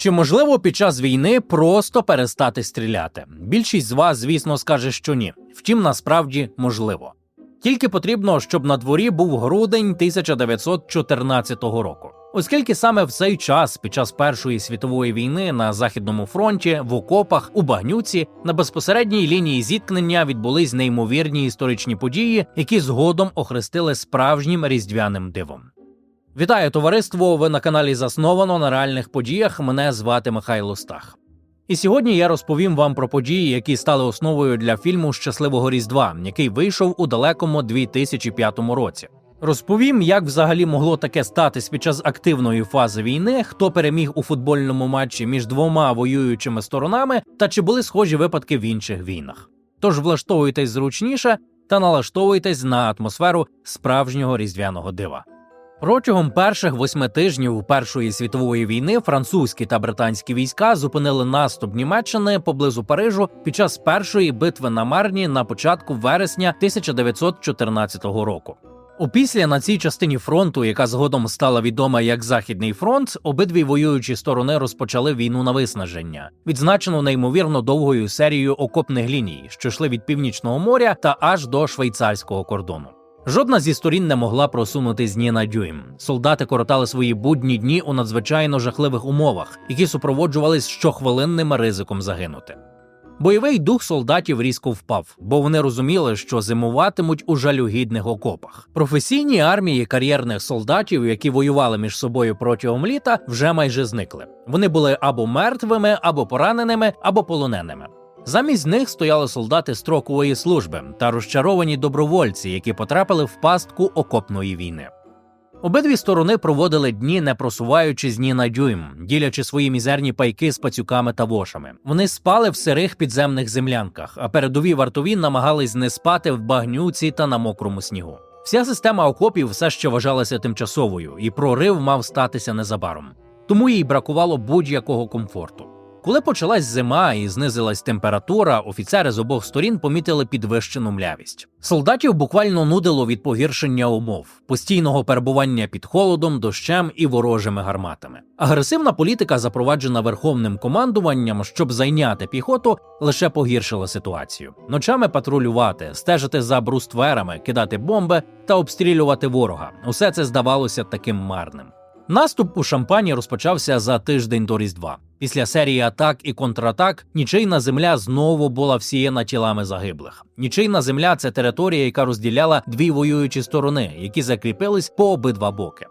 Чи можливо під час війни просто перестати стріляти? Більшість з вас, звісно, скаже, що ні. Втім, насправді можливо. Тільки потрібно, щоб на дворі був грудень 1914 року. Оскільки саме в цей час, під час Першої світової війни на західному фронті, в окопах, у багнюці, на безпосередній лінії зіткнення відбулись неймовірні історичні події, які згодом охрестили справжнім різдвяним дивом. Вітаю товариство! Ви на каналі Засновано на реальних подіях. Мене звати Михайло Стах. І сьогодні я розповім вам про події, які стали основою для фільму Щасливого Різдва, який вийшов у далекому 2005 році. Розповім, як взагалі могло таке статись під час активної фази війни, хто переміг у футбольному матчі між двома воюючими сторонами, та чи були схожі випадки в інших війнах. Тож влаштовуйтесь зручніше та налаштовуйтесь на атмосферу справжнього різдвяного дива. Протягом перших восьми тижнів Першої світової війни французькі та британські війська зупинили наступ Німеччини поблизу Парижу під час першої битви на Марні на початку вересня 1914 року. Опісля на цій частині фронту, яка згодом стала відома як Західний фронт, обидві воюючі сторони розпочали війну на виснаження, відзначену неймовірно довгою серією окопних ліній, що йшли від північного моря та аж до швейцарського кордону. Жодна зі сторін не могла просунутись ні на дюйм. Солдати коротали свої будні дні у надзвичайно жахливих умовах, які супроводжувались щохвилинним ризиком загинути. Бойовий дух солдатів різко впав, бо вони розуміли, що зимуватимуть у жалюгідних окопах. Професійні армії кар'єрних солдатів, які воювали між собою протягом літа, вже майже зникли. Вони були або мертвими, або пораненими, або полоненими. Замість них стояли солдати строкової служби та розчаровані добровольці, які потрапили в пастку окопної війни. Обидві сторони проводили дні, не просуваючись ні на дюйм, ділячи свої мізерні пайки з пацюками та вошами. Вони спали в сирих підземних землянках, а передові вартові намагались не спати в багнюці та на мокрому снігу. Вся система окопів все ще вважалася тимчасовою, і прорив мав статися незабаром. Тому їй бракувало будь-якого комфорту. Коли почалась зима і знизилась температура, офіцери з обох сторін помітили підвищену млявість. Солдатів буквально нудило від погіршення умов, постійного перебування під холодом, дощем і ворожими гарматами. Агресивна політика, запроваджена верховним командуванням, щоб зайняти піхоту, лише погіршила ситуацію. Ночами патрулювати, стежити за брустверами, кидати бомби та обстрілювати ворога. Усе це здавалося таким марним. Наступ у Шампані розпочався за тиждень до Різдва. Після серії атак і контратак нічийна земля знову була всіяна тілами загиблих. Нічийна земля це територія, яка розділяла дві воюючі сторони, які закріпились по обидва боки.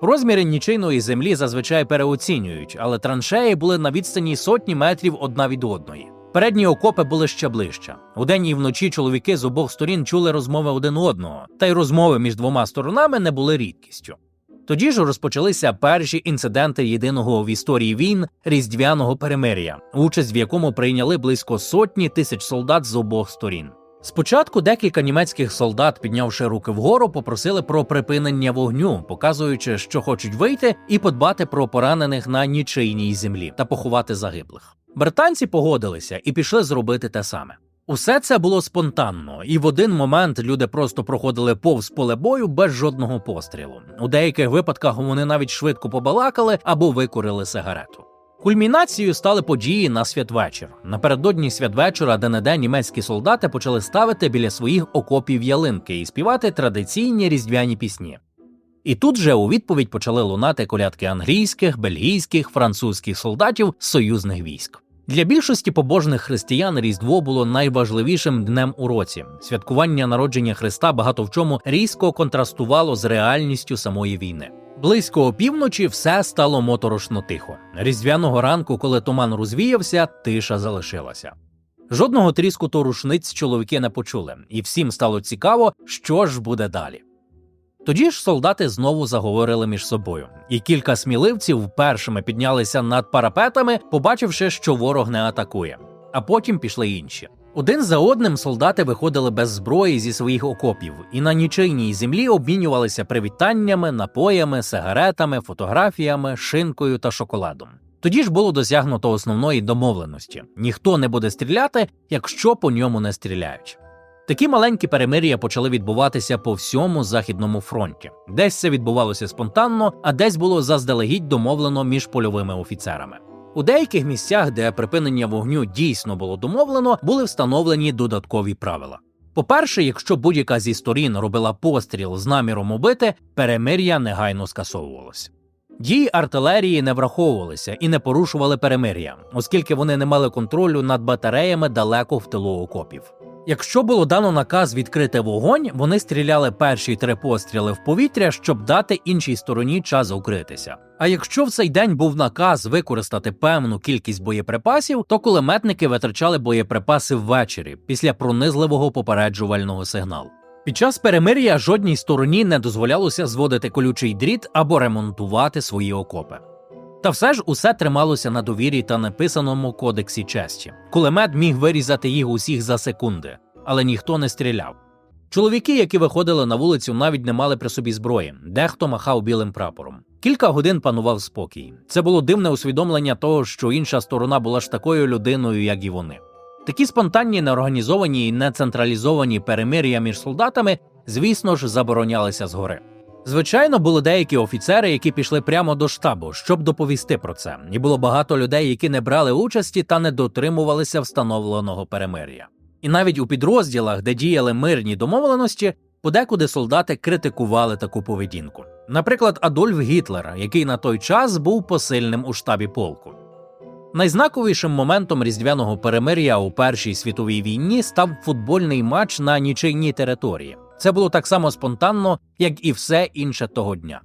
Розміри нічийної землі зазвичай переоцінюють, але траншеї були на відстані сотні метрів одна від одної. Передні окопи були ще ближче. Удень і вночі чоловіки з обох сторін чули розмови один одного, та й розмови між двома сторонами не були рідкістю. Тоді ж розпочалися перші інциденти єдиного в історії війн різдвяного перемир'я, участь в якому прийняли близько сотні тисяч солдат з обох сторін. Спочатку декілька німецьких солдат, піднявши руки вгору, попросили про припинення вогню, показуючи, що хочуть вийти і подбати про поранених на нічийній землі та поховати загиблих. Британці погодилися і пішли зробити те саме. Усе це було спонтанно, і в один момент люди просто проходили повз поле бою без жодного пострілу. У деяких випадках вони навіть швидко побалакали або викурили сигарету. Кульмінацією стали події на святвечір. Напередодні святвечора, де неде німецькі солдати почали ставити біля своїх окопів ялинки і співати традиційні різдвяні пісні. І тут же у відповідь почали лунати колядки англійських, бельгійських, французьких солдатів союзних військ. Для більшості побожних християн Різдво було найважливішим днем у році. Святкування народження Христа багато в чому різко контрастувало з реальністю самої війни. Близько опівночі все стало моторошно тихо. Різдвяного ранку, коли туман розвіявся, тиша залишилася. Жодного тріскуту рушниць чоловіки не почули, і всім стало цікаво, що ж буде далі. Тоді ж солдати знову заговорили між собою, і кілька сміливців першими піднялися над парапетами, побачивши, що ворог не атакує. А потім пішли інші. Один за одним солдати виходили без зброї зі своїх окопів і на нічийній землі обмінювалися привітаннями, напоями, сигаретами, фотографіями, шинкою та шоколадом. Тоді ж було досягнуто основної домовленості: ніхто не буде стріляти, якщо по ньому не стріляють. Такі маленькі перемир'я почали відбуватися по всьому західному фронті. Десь це відбувалося спонтанно, а десь було заздалегідь домовлено між польовими офіцерами. У деяких місцях, де припинення вогню дійсно було домовлено, були встановлені додаткові правила. По-перше, якщо будь-яка зі сторін робила постріл з наміром убити, перемир'я негайно скасовувалось. Дії артилерії не враховувалися і не порушували перемир'я, оскільки вони не мали контролю над батареями далеко в тилу окопів. Якщо було дано наказ відкрити вогонь, вони стріляли перші три постріли в повітря, щоб дати іншій стороні час укритися. А якщо в цей день був наказ використати певну кількість боєприпасів, то кулеметники витрачали боєприпаси ввечері після пронизливого попереджувального сигналу. Під час перемир'я жодній стороні не дозволялося зводити колючий дріт або ремонтувати свої окопи. Та все ж усе трималося на довірі та написаному кодексі честі. Кулемет міг вирізати їх усіх за секунди, але ніхто не стріляв. Чоловіки, які виходили на вулицю, навіть не мали при собі зброї, дехто махав білим прапором. Кілька годин панував спокій. Це було дивне усвідомлення того, що інша сторона була ж такою людиною, як і вони. Такі спонтанні, неорганізовані і нецентралізовані перемир'я між солдатами, звісно ж, заборонялися згори. Звичайно, були деякі офіцери, які пішли прямо до штабу, щоб доповісти про це, і було багато людей, які не брали участі та не дотримувалися встановленого перемир'я. І навіть у підрозділах, де діяли мирні домовленості, подекуди солдати критикували таку поведінку. Наприклад, Адольф Гітлер, який на той час був посильним у штабі полку. Найзнаковішим моментом різдвяного перемир'я у Першій світовій війні став футбольний матч на нічийній території. Це було так само спонтанно, як і все інше того дня.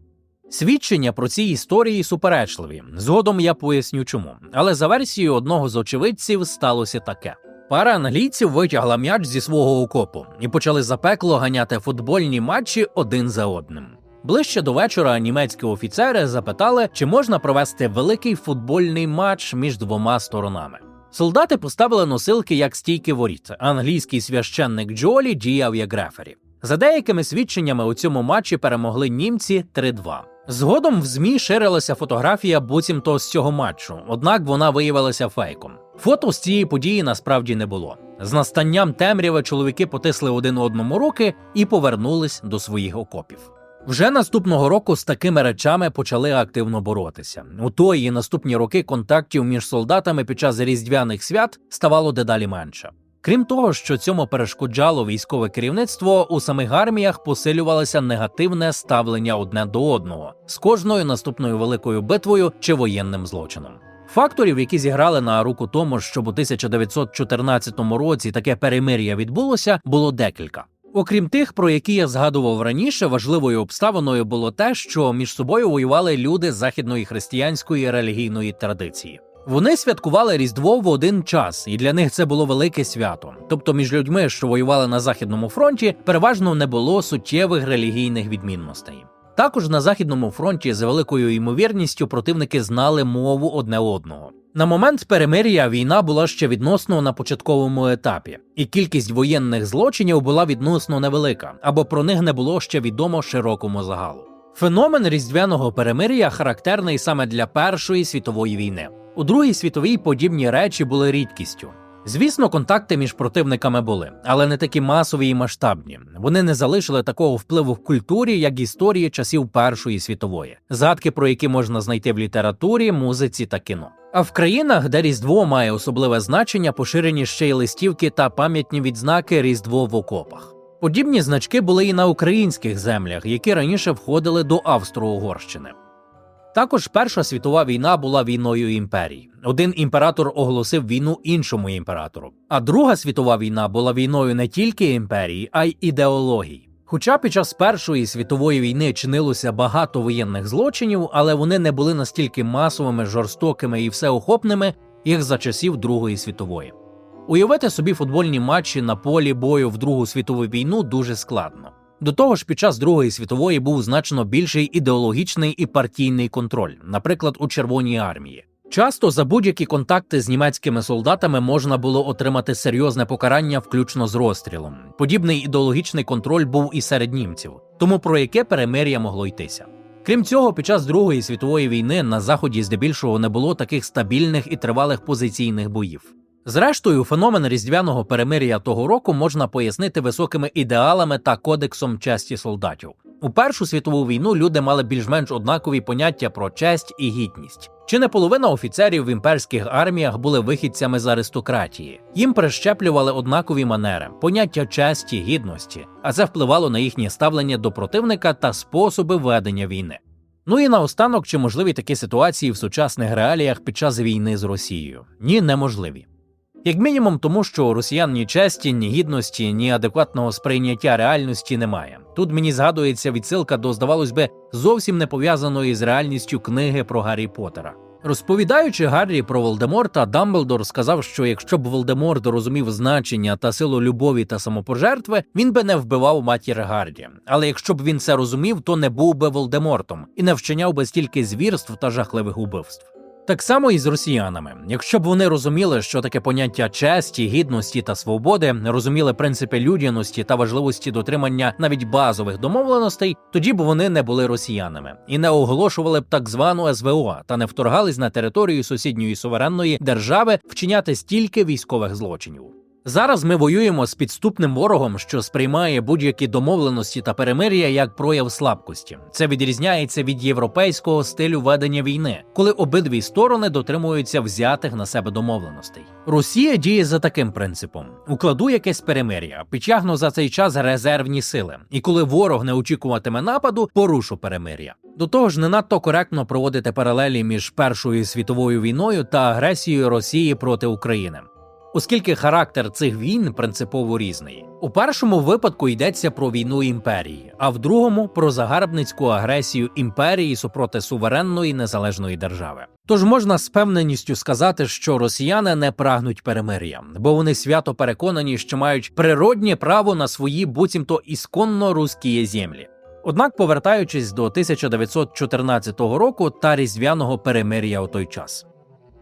Свідчення про ці історії суперечливі. Згодом я поясню чому. Але за версією одного з очевидців сталося таке: пара англійців витягла м'яч зі свого окопу і почали запекло ганяти футбольні матчі один за одним. Ближче до вечора німецькі офіцери запитали, чи можна провести великий футбольний матч між двома сторонами. Солдати поставили носилки як стійки воріт. Англійський священник Джолі діяв як рефері. За деякими свідченнями у цьому матчі перемогли німці 3-2. Згодом в ЗМІ ширилася фотографія буцімто з цього матчу, однак вона виявилася фейком. Фото з цієї події насправді не було. З настанням темряви чоловіки потисли один одному руки і повернулись до своїх окопів. Вже наступного року з такими речами почали активно боротися. У той і наступні роки контактів між солдатами під час різдвяних свят ставало дедалі менше. Крім того, що цьому перешкоджало військове керівництво, у самих арміях посилювалося негативне ставлення одне до одного з кожною наступною великою битвою чи воєнним злочином. Факторів, які зіграли на руку тому, щоб у 1914 році таке перемир'я відбулося, було декілька. Окрім тих, про які я згадував раніше, важливою обставиною було те, що між собою воювали люди західної християнської релігійної традиції. Вони святкували Різдво в один час, і для них це було велике свято. Тобто, між людьми, що воювали на західному фронті, переважно не було суттєвих релігійних відмінностей. Також на західному фронті з великою ймовірністю противники знали мову одне одного. На момент перемир'я війна була ще відносно на початковому етапі, і кількість воєнних злочинів була відносно невелика, або про них не було ще відомо широкому загалу. Феномен різдвяного перемир'я характерний саме для Першої світової війни. У Другій світовій подібні речі були рідкістю. Звісно, контакти між противниками були, але не такі масові і масштабні. Вони не залишили такого впливу в культурі, як історії часів Першої світової, згадки про які можна знайти в літературі, музиці та кіно. А в країнах, де Різдво має особливе значення, поширені ще й листівки та пам'ятні відзнаки Різдво в окопах. Подібні значки були і на українських землях, які раніше входили до Австро-Угорщини. Також Перша світова війна була війною імперій. Один імператор оголосив війну іншому імператору. А Друга світова війна була війною не тільки імперії, а й ідеологій. Хоча під час Першої світової війни чинилося багато воєнних злочинів, але вони не були настільки масовими, жорстокими і всеохопними, як за часів Другої світової. Уявити собі футбольні матчі на полі бою в Другу світову війну дуже складно. До того ж, під час Другої світової був значно більший ідеологічний і партійний контроль, наприклад, у Червоній армії. Часто за будь-які контакти з німецькими солдатами можна було отримати серйозне покарання, включно з розстрілом. Подібний ідеологічний контроль був і серед німців, тому про яке перемир'я могло йтися. Крім цього, під час Другої світової війни на заході здебільшого не було таких стабільних і тривалих позиційних боїв. Зрештою, феномен різдвяного перемир'я того року можна пояснити високими ідеалами та кодексом честі солдатів. У Першу світову війну люди мали більш-менш однакові поняття про честь і гідність. Чи не половина офіцерів в імперських арміях були вихідцями з аристократії? Їм прищеплювали однакові манери, поняття честі, гідності, а це впливало на їхнє ставлення до противника та способи ведення війни. Ну і наостанок, чи можливі такі ситуації в сучасних реаліях під час війни з Росією? Ні, неможливі. Як мінімум, тому що у росіян ні честі, ні гідності, ні адекватного сприйняття реальності немає. Тут мені згадується відсилка до, здавалось би, зовсім не пов'язаної з реальністю книги про Гаррі Поттера. Розповідаючи Гаррі про Волдеморта, Дамблдор сказав, що якщо б Волдеморт розумів значення та силу любові та самопожертви, він би не вбивав матір Гаррі. Але якщо б він це розумів, то не був би Волдемортом і не вчиняв би стільки звірств та жахливих убивств. Так само і з росіянами. Якщо б вони розуміли, що таке поняття честі, гідності та свободи, розуміли принципи людяності та важливості дотримання навіть базових домовленостей, тоді б вони не були росіянами і не оголошували б так звану СВО та не вторгались на територію сусідньої суверенної держави вчиняти стільки військових злочинів. Зараз ми воюємо з підступним ворогом, що сприймає будь-які домовленості та перемир'я як прояв слабкості. Це відрізняється від європейського стилю ведення війни, коли обидві сторони дотримуються взятих на себе домовленостей. Росія діє за таким принципом: укладу якесь перемир'я, підтягну за цей час резервні сили, і коли ворог не очікуватиме нападу, порушу перемир'я. До того ж, не надто коректно проводити паралелі між Першою світовою війною та агресією Росії проти України оскільки характер цих війн принципово різний. У першому випадку йдеться про війну імперії, а в другому про загарбницьку агресію імперії супроти суверенної незалежної держави. Тож можна з певненістю сказати, що росіяни не прагнуть перемир'я, бо вони свято переконані, що мають природнє право на свої буцімто ісконно руські землі. Однак, повертаючись до 1914 року та різдвяного перемир'я у той час.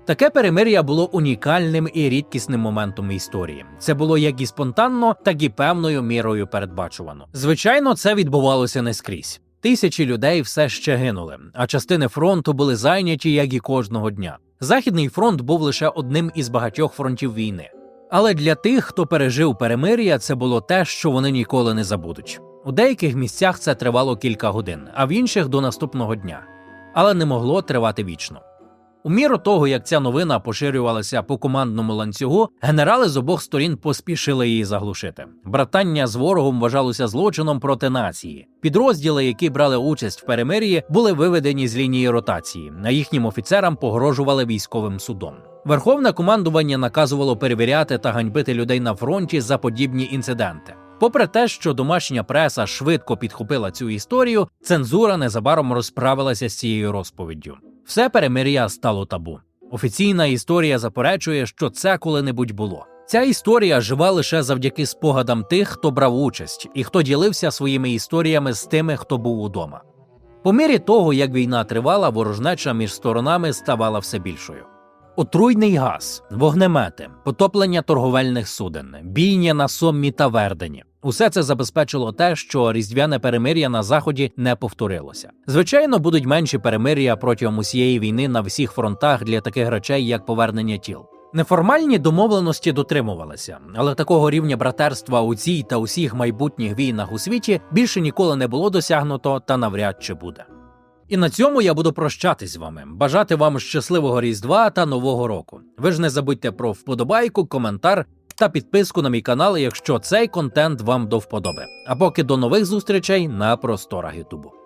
Таке перемир'я було унікальним і рідкісним моментом історії. Це було як і спонтанно, так і певною мірою передбачувано. Звичайно, це відбувалося не скрізь. Тисячі людей все ще гинули, а частини фронту були зайняті як і кожного дня. Західний фронт був лише одним із багатьох фронтів війни. Але для тих, хто пережив перемир'я, це було те, що вони ніколи не забудуть. У деяких місцях це тривало кілька годин, а в інших до наступного дня. Але не могло тривати вічно. У міру того, як ця новина поширювалася по командному ланцюгу, генерали з обох сторін поспішили її заглушити. Братання з ворогом вважалося злочином проти нації. Підрозділи, які брали участь в перемир'ї, були виведені з лінії ротації. На їхнім офіцерам погрожували військовим судом. Верховне командування наказувало перевіряти та ганьбити людей на фронті за подібні інциденти. Попри те, що домашня преса швидко підхопила цю історію, цензура незабаром розправилася з цією розповіддю. Все перемир'я стало табу. Офіційна історія заперечує, що це коли-небудь було. Ця історія жива лише завдяки спогадам тих, хто брав участь, і хто ділився своїми історіями з тими, хто був удома. По мірі того, як війна тривала, ворожнеча між сторонами ставала все більшою. Отруйний газ, вогнемети, потоплення торговельних суден, бійня на Соммі та Вердені. Усе це забезпечило те, що різдвяне перемир'я на заході не повторилося. Звичайно, будуть менші перемир'я протягом усієї війни на всіх фронтах для таких речей, як повернення тіл. Неформальні домовленості дотримувалися, але такого рівня братерства у цій та усіх майбутніх війнах у світі більше ніколи не було досягнуто та навряд чи буде. І на цьому я буду прощатись з вами, бажати вам щасливого Різдва та Нового року. Ви ж не забудьте про вподобайку, коментар та підписку на мій канал, якщо цей контент вам до вподоби. А поки до нових зустрічей на просторах Ютубу.